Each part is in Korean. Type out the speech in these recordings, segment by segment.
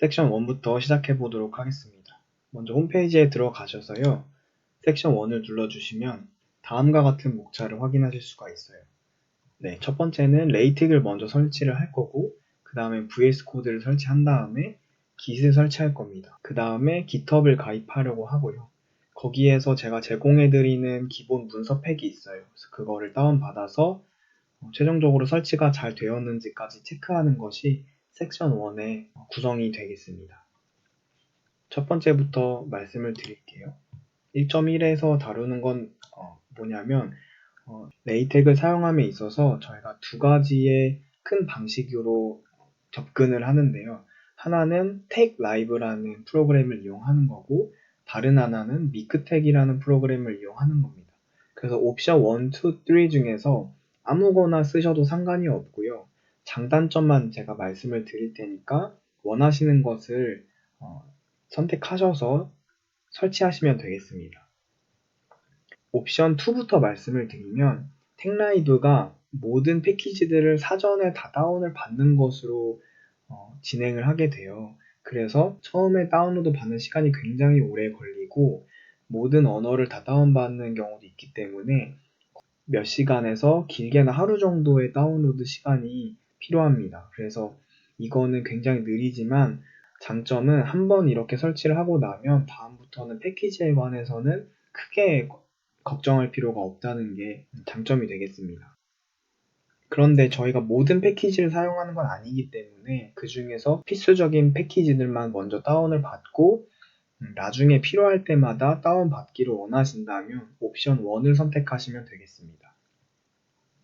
섹션 1부터 시작해 보도록 하겠습니다. 먼저 홈페이지에 들어가셔서요. 섹션 1을 눌러주시면 다음과 같은 목차를 확인하실 수가 있어요. 네, 첫 번째는 레이틱을 먼저 설치를 할 거고 그 다음에 VS 코드를 설치한 다음에 git을 설치할 겁니다. 그 다음에 GitHub을 가입하려고 하고요. 거기에서 제가 제공해드리는 기본 문서 팩이 있어요. 그래서 그거를 다운받아서 어, 최종적으로 설치가 잘 되었는지까지 체크하는 것이 섹션 1의 구성이 되겠습니다. 첫 번째부터 말씀을 드릴게요. 1.1에서 다루는 건 어, 뭐냐면 어, 레이텍을 사용함에 있어서 저희가 두 가지의 큰 방식으로 접근을 하는데요. 하나는 Take Live라는 프로그램을 이용하는 거고 다른 하나는 미크텍이라는 프로그램을 이용하는 겁니다. 그래서 옵션 1, 2, 3 중에서 아무거나 쓰셔도 상관이 없고요. 장단점만 제가 말씀을 드릴 테니까 원하시는 것을 어, 선택하셔서 설치하시면 되겠습니다. 옵션 2부터 말씀을 드리면 텍라이브가 모든 패키지들을 사전에 다 다운을 받는 것으로 어, 진행을 하게 돼요. 그래서 처음에 다운로드 받는 시간이 굉장히 오래 걸리고 모든 언어를 다 다운받는 경우도 있기 때문에 몇 시간에서 길게는 하루 정도의 다운로드 시간이 필요합니다. 그래서 이거는 굉장히 느리지만 장점은 한 번 이렇게 설치를 하고 나면 다음부터는 패키지에 관해서는 크게 걱정할 필요가 없다는 게 장점이 되겠습니다. 그런데 저희가 모든 패키지를 사용하는 건 아니기 때문에 그 중에서 필수적인 패키지들만 먼저 다운을 받고 음, 나중에 필요할 때마다 다운받기를 원하신다면 옵션 1을 선택하시면 되겠습니다.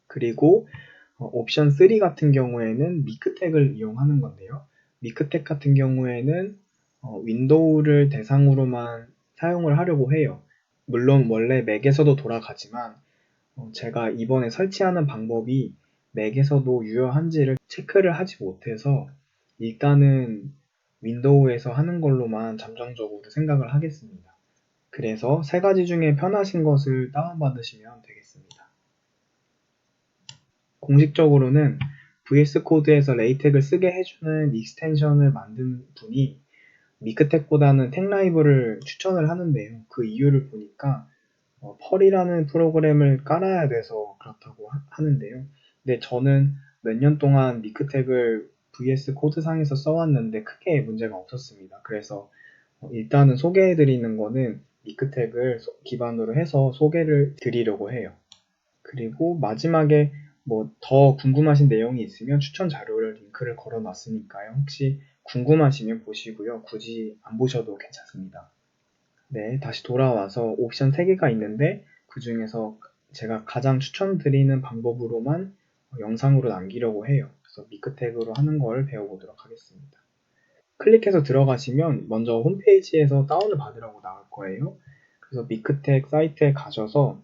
그리고 어, 옵션 3 같은 경우에는 미크텍을 이용하는 건데요. 미크텍 같은 경우에는 어, 윈도우를 대상으로만 사용을 하려고 해요. 물론 원래 맥에서도 돌아가지만 어, 제가 이번에 설치하는 방법이 맥에서도 유효한지를 체크를 하지 못해서 일단은 윈도우에서 하는 걸로만 잠정적으로 생각을 하겠습니다. 그래서 세 가지 중에 편하신 것을 다운받으시면 되겠습니다. 공식적으로는 VS 코드에서 레이텍을 쓰게 해주는 익스텐션을 만든 분이 미크텍보다는 텍라이브를 추천을 하는데요. 그 이유를 보니까 어, 펄이라는 프로그램을 깔아야 돼서 그렇다고 하, 는데요 근데 저는 몇 년 동안 미크텍을 VS 코드상에서 써왔는데 크게 문제가 없었습니다. 그래서 어, 일단은 소개해드리는 거는 미크텍을 기반으로 해서 소개를 드리려고 해요. 그리고 마지막에 뭐 더 궁금하신 내용이 있으면 추천 자료를 링크를 걸어 놨으니까요. 혹시 궁금하시면 보시고요. 굳이 안 보셔도 괜찮습니다. 네, 다시 돌아와서 옵션 3개가 있는데 그 중에서 제가 가장 추천드리는 방법으로만 영상으로 남기려고 해요. 그래서 미크텍으로 하는 걸 배워보도록 하겠습니다. 클릭해서 들어가시면 먼저 홈페이지에서 다운을 받으라고 나올 거예요. 그래서 미크텍 사이트에 가셔서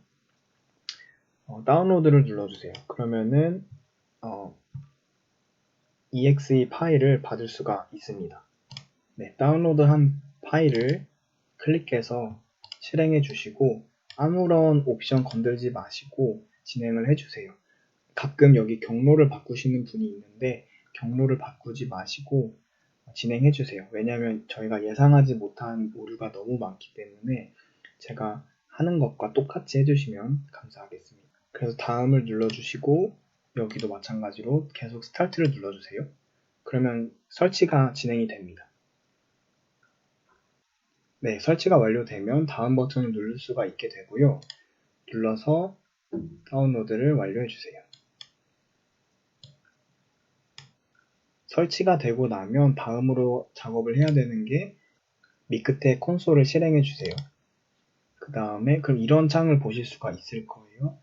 어, 다운로드를 눌러주세요. 그러면은 어, exe 파일을 받을 수가 있습니다. 네, 다운로드한 파일을 클릭해서 실행해 주시고 아무런 옵션 건들지 마시고 진행을 해주세요. 가끔 여기 경로를 바꾸시는 분이 있는데 경로를 바꾸지 마시고 진행해 주세요. 왜냐하면 저희가 예상하지 못한 오류가 너무 많기 때문에 제가 하는 것과 똑같이 해주시면 감사하겠습니다. 그래서 다음을 눌러주시고 여기도 마찬가지로 계속 스타트를 눌러주세요. 그러면 설치가 진행이 됩니다. 네, 설치가 완료되면 다음 버튼을 누를 수가 있게 되고요. 눌러서 다운로드를 완료해 주세요. 설치가 되고 나면 다음으로 작업을 해야 되는 게 미크테 콘솔을 실행해 주세요. 그 다음에 그럼 이런 창을 보실 수가 있을 거예요.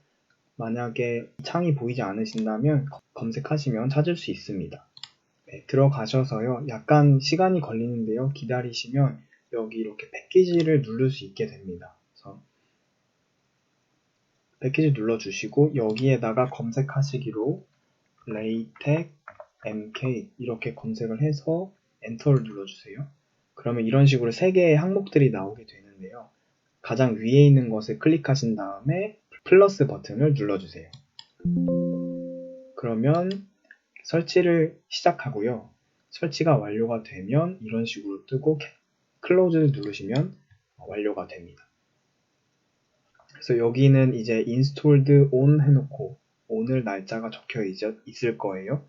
만약에 창이 보이지 않으신다면 검색하시면 찾을 수 있습니다. 네, 들어가셔서요. 약간 시간이 걸리는데요. 기다리시면 여기 이렇게 패키지를 누를 수 있게 됩니다. 그래서 패키지 눌러주시고 여기에다가 검색하시기로 레이텍 mk 이렇게 검색을 해서 엔터를 눌러주세요. 그러면 이런 식으로 세 개의 항목들이 나오게 되는데요. 가장 위에 있는 것을 클릭하신 다음에 플러스 버튼을 눌러주세요. 그러면 설치를 시작하고요. 설치가 완료가 되면 이런 식으로 뜨고 클로즈를 누르시면 완료가 됩니다. 그래서 여기는 이제 installed on 해놓고 오늘 날짜가 적혀 있을 거예요.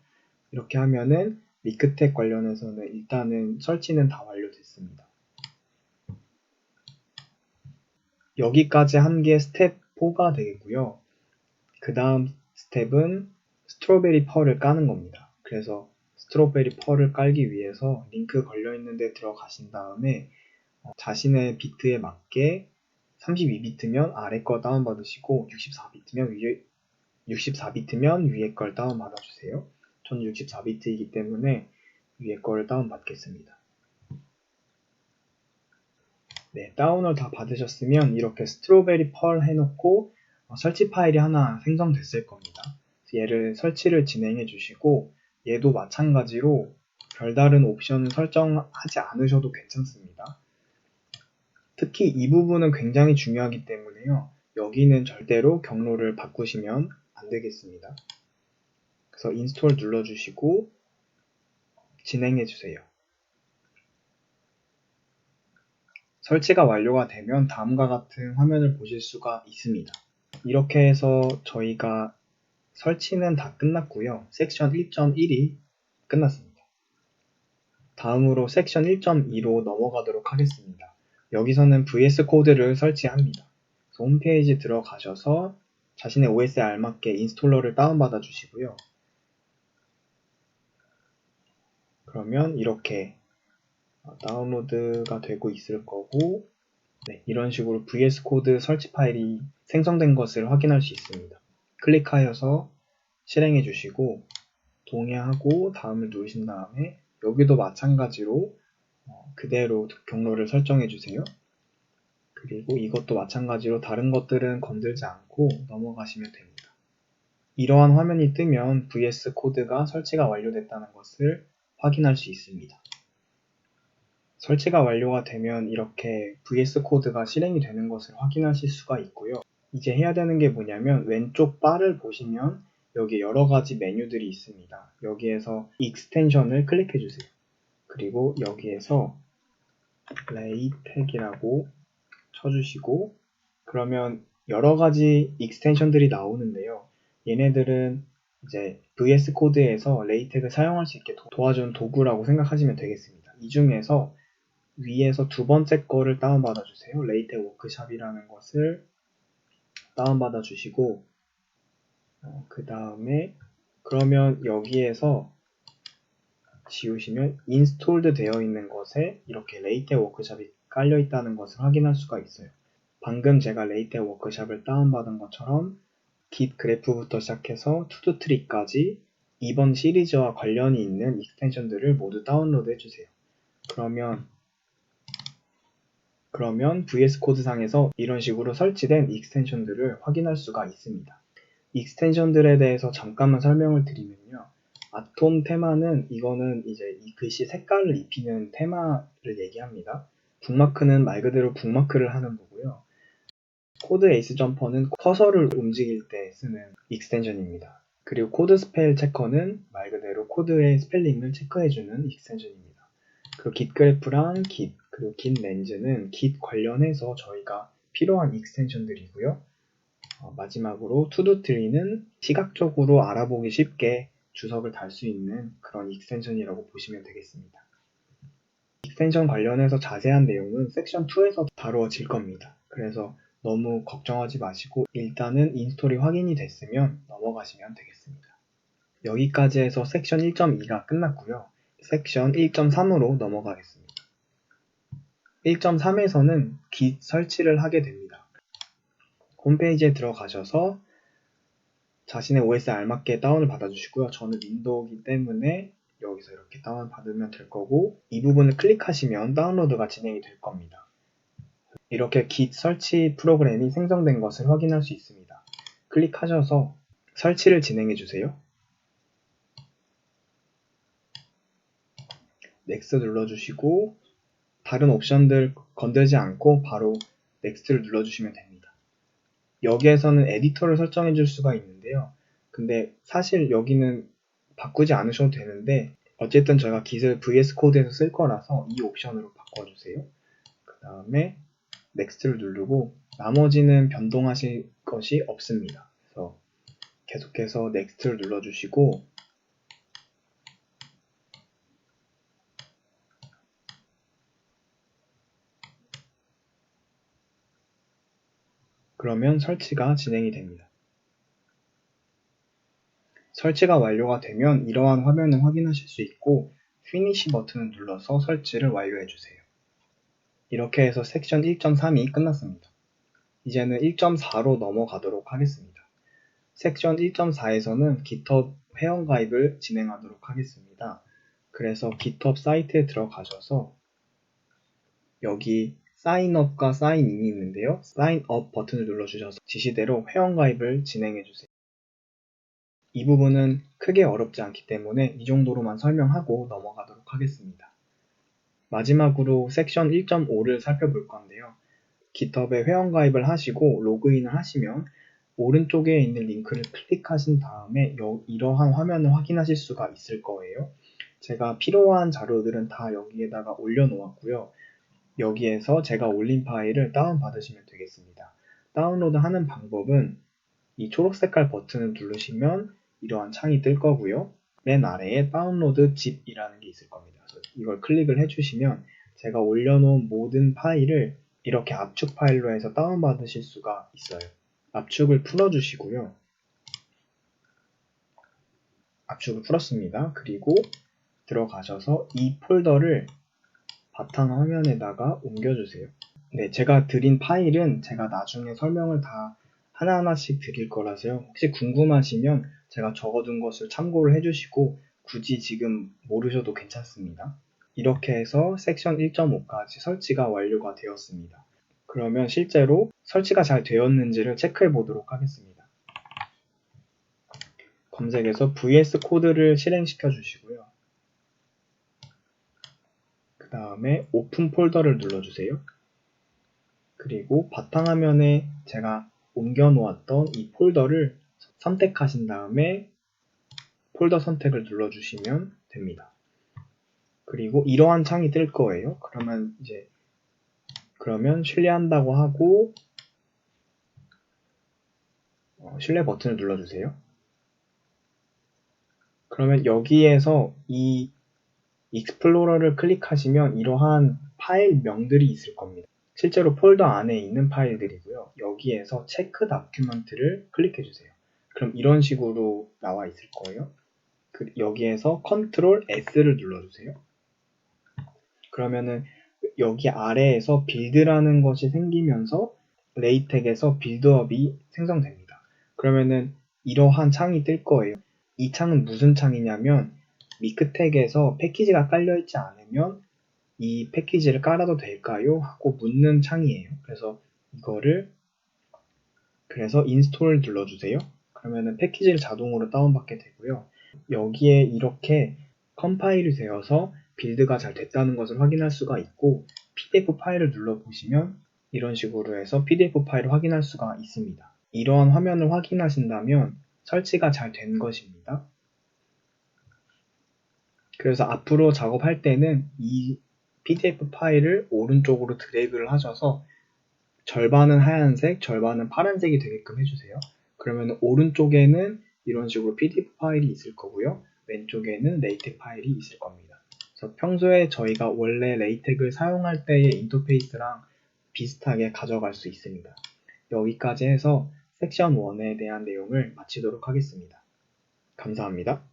이렇게 하면은 리크텍 관련해서는 일단은 설치는 다 완료됐습니다. 여기까지 한 게 스텝 4가 되겠고요. 그 다음 스텝은 스트로베리 펄을 까는 겁니다. 그래서 스트로베리 펄을 깔기 위해서 링크 걸려 있는데 들어가신 다음에 어, 자신의 비트에 맞게 32비트면 아래 거 다운받으시고 64비트면 위에 64비트면 위에 걸 다운받아주세요. 저는 64비트이기 때문에 위에 거를 다운받겠습니다. 네, 다운을 다 받으셨으면 이렇게 스트로베리 펄 해놓고 어, 설치 파일이 하나 생성됐을 겁니다. 얘를 설치를 진행해 주시고 얘도 마찬가지로 별다른 옵션을 설정하지 않으셔도 괜찮습니다. 특히 이 부분은 굉장히 중요하기 때문에요. 여기는 절대로 경로를 바꾸시면 안 되겠습니다. 그래서 인스톨 눌러주시고 진행해 주세요. 설치가 완료가 되면 다음과 같은 화면을 보실 수가 있습니다. 이렇게 해서 저희가 설치는 다 끝났고요. 섹션 1.1이 끝났습니다. 다음으로 섹션 1.2로 넘어가도록 하겠습니다. 여기서는 VS 코드를 설치합니다. 홈페이지 들어가셔서 자신의 OS에 알맞게 인스톨러를 다운받아 주시고요. 그러면 이렇게 다운로드가 되고 있을 거고 네, 이런 식으로 VS 코드 설치 파일이 생성된 것을 확인할 수 있습니다. 클릭하여서 실행해 주시고 동의하고 다음을 누르신 다음에 여기도 마찬가지로 어, 그대로 경로를 설정해 주세요. 그리고 이것도 마찬가지로 다른 것들은 건들지 않고 넘어가시면 됩니다. 이러한 화면이 뜨면 VS 코드가 설치가 완료됐다는 것을 확인할 수 있습니다. 설치가 완료가 되면 이렇게 VS 코드가 실행이 되는 것을 확인하실 수가 있고요. 이제 해야 되는 게 뭐냐면 왼쪽 바를 보시면 여기 여러 가지 메뉴들이 있습니다. 여기에서 익스텐션을 클릭해 주세요. 그리고 여기에서 레이텍이라고 쳐주시고 그러면 여러 가지 익스텐션들이 나오는데요. 얘네들은 이제 VS 코드에서 레이텍을 사용할 수 있게 도와주는 도구라고 생각하시면 되겠습니다. 이 중에서 위에서 두 번째 거를 다운받아 주세요. 레이텍 워크샵이라는 것을 다운받아 주시고 어, 그 다음에 그러면 여기에서 지우시면 인스톨드 되어 있는 것에 이렇게 레이텍 워크샵이 깔려 있다는 것을 확인할 수가 있어요. 방금 제가 레이텍 워크샵을 다운받은 것처럼 git 그래프부터 시작해서 투두 트리까지 이번 시리즈와 관련이 있는 익스텐션들을 모두 다운로드 해주세요. 그러면 그러면 VS 코드상에서 이런 식으로 설치된 익스텐션들을 확인할 수가 있습니다. 익스텐션들에 대해서 잠깐만 설명을 드리면요. 아톰 테마는 이거는 이제 이 글씨 색깔을 입히는 테마를 얘기합니다. 북마크는 말 그대로 북마크를 하는 거고요. 코드 에이스 점퍼는 커서를 움직일 때 쓰는 익스텐션입니다. 그리고 코드 스펠 체커는 말 그대로 코드의 스펠링을 체크해주는 익스텐션입니다. 그리고 git 그래프랑 git 그리고 git 렌즈는 git 관련해서 저희가 필요한 익스텐션들이고요. 어, 마지막으로 투두 트리는 시각적으로 알아보기 쉽게 주석을 달 수 있는 그런 익스텐션이라고 보시면 되겠습니다. 익스텐션 관련해서 자세한 내용은 섹션 2에서 다루어질 겁니다. 그래서 너무 걱정하지 마시고 일단은 인스톨이 확인이 됐으면 넘어가시면 되겠습니다. 여기까지 해서 섹션 1.2가 끝났고요. 섹션 1.3으로 넘어가겠습니다. 1.3에서는 git 설치를 하게 됩니다. 홈페이지에 들어가셔서 자신의 OS에 알맞게 다운을 받아주시고요. 저는 윈도우이기 때문에 여기서 이렇게 다운 받으면 될 거고 이 부분을 클릭하시면 다운로드가 진행이 될 겁니다. 이렇게 git 설치 프로그램이 생성된 것을 확인할 수 있습니다. 클릭하셔서 설치를 진행해 주세요. 넥스 눌러주시고 다른 옵션들 건들지 않고 바로 넥스트를 눌러주시면 됩니다. 여기에서는 에디터를 설정해 줄 수가 있는데요. 근데 사실 여기는 바꾸지 않으셔도 되는데 어쨌든 저희가 깃을 VS 코드에서 쓸 거라서 이 옵션으로 바꿔주세요. 그 다음에 넥스트를 누르고 나머지는 변동하실 것이 없습니다. 그래서 계속해서 넥스트를 눌러주시고 그러면 설치가 진행이 됩니다. 설치가 완료가 되면 이러한 화면을 확인하실 수 있고 피니시 버튼을 눌러서 설치를 완료해 주세요. 이렇게 해서 섹션 1.3이 끝났습니다. 이제는 1.4로 넘어가도록 하겠습니다. 섹션 1.4에서는 GitHub 회원 가입을 진행하도록 하겠습니다. 그래서 GitHub 사이트에 들어가셔서 여기 사인업과 사인인이 있는데요. 사인업 버튼을 눌러주셔서 지시대로 회원가입을 진행해주세요. 이 부분은 크게 어렵지 않기 때문에 이 정도로만 설명하고 넘어가도록 하겠습니다. 마지막으로 섹션 1.5를 살펴볼 건데요. GitHub에 회원가입을 하시고 로그인을 하시면 오른쪽에 있는 링크를 클릭하신 다음에 이러한 화면을 확인하실 수가 있을 거예요. 제가 필요한 자료들은 다 여기에다가 올려놓았고요. 여기에서 제가 올린 파일을 다운받으시면 되겠습니다. 다운로드 하는 방법은 이 초록색깔 버튼을 누르시면 이러한 창이 뜰 거고요. 맨 아래에 다운로드 zip이라는 게 있을 겁니다. 이걸 클릭을 해주시면 제가 올려놓은 모든 파일을 이렇게 압축 파일로 해서 다운받으실 수가 있어요. 압축을 풀어주시고요. 압축을 풀었습니다. 그리고 들어가셔서 이 폴더를 바탕 화면에다가 옮겨주세요. 네, 제가 드린 파일은 제가 나중에 설명을 다 하나하나씩 드릴 거라서요. 혹시 궁금하시면 제가 적어둔 것을 참고를 해주시고 굳이 지금 모르셔도 괜찮습니다. 이렇게 해서 섹션 1.5까지 설치가 완료가 되었습니다. 그러면 실제로 설치가 잘 되었는지를 체크해 보도록 하겠습니다. 검색에서 VS 코드를 실행시켜 주시고요. 그 다음에 오픈 폴더를 눌러주세요. 그리고 바탕화면에 제가 옮겨 놓았던 이 폴더를 선택하신 다음에 폴더 선택을 눌러주시면 됩니다. 그리고 이러한 창이 뜰 거예요. 그러면 이제 그러면 신뢰한다고 하고 어, 신뢰 버튼을 눌러주세요. 그러면 여기에서 이 익스플로러를 클릭하시면 이러한 파일명들이 있을 겁니다. 실제로 폴더 안에 있는 파일들이고요. 여기에서 체크 다큐먼트를 클릭해 주세요. 그럼 이런 식으로 나와 있을 거예요. 그 여기에서 컨트롤 S를 눌러주세요. 그러면은 여기 아래에서 빌드라는 것이 생기면서 레이텍에서 빌드업이 생성됩니다. 그러면은 이러한 창이 뜰 거예요. 이 창은 무슨 창이냐면 미크텍에서 패키지가 깔려있지 않으면 이 패키지를 깔아도 될까요? 하고 묻는 창이에요. 그래서 이거를 그래서 인스톨 눌러주세요. 그러면은 패키지를 자동으로 다운받게 되고요. 여기에 이렇게 컴파일이 되어서 빌드가 잘 됐다는 것을 확인할 수가 있고 PDF 파일을 눌러보시면 이런 식으로 해서 PDF 파일을 확인할 수가 있습니다. 이러한 화면을 확인하신다면 설치가 잘 된 것입니다. 그래서 앞으로 작업할 때는 이 PDF 파일을 오른쪽으로 드래그를 하셔서 절반은 하얀색, 절반은 파란색이 되게끔 해주세요. 그러면 오른쪽에는 이런 식으로 PDF 파일이 있을 거고요. 왼쪽에는 레이텍 파일이 있을 겁니다. 그래서 평소에 저희가 원래 레이텍을 사용할 때의 인터페이스랑 비슷하게 가져갈 수 있습니다. 여기까지 해서 섹션 1에 대한 내용을 마치도록 하겠습니다. 감사합니다.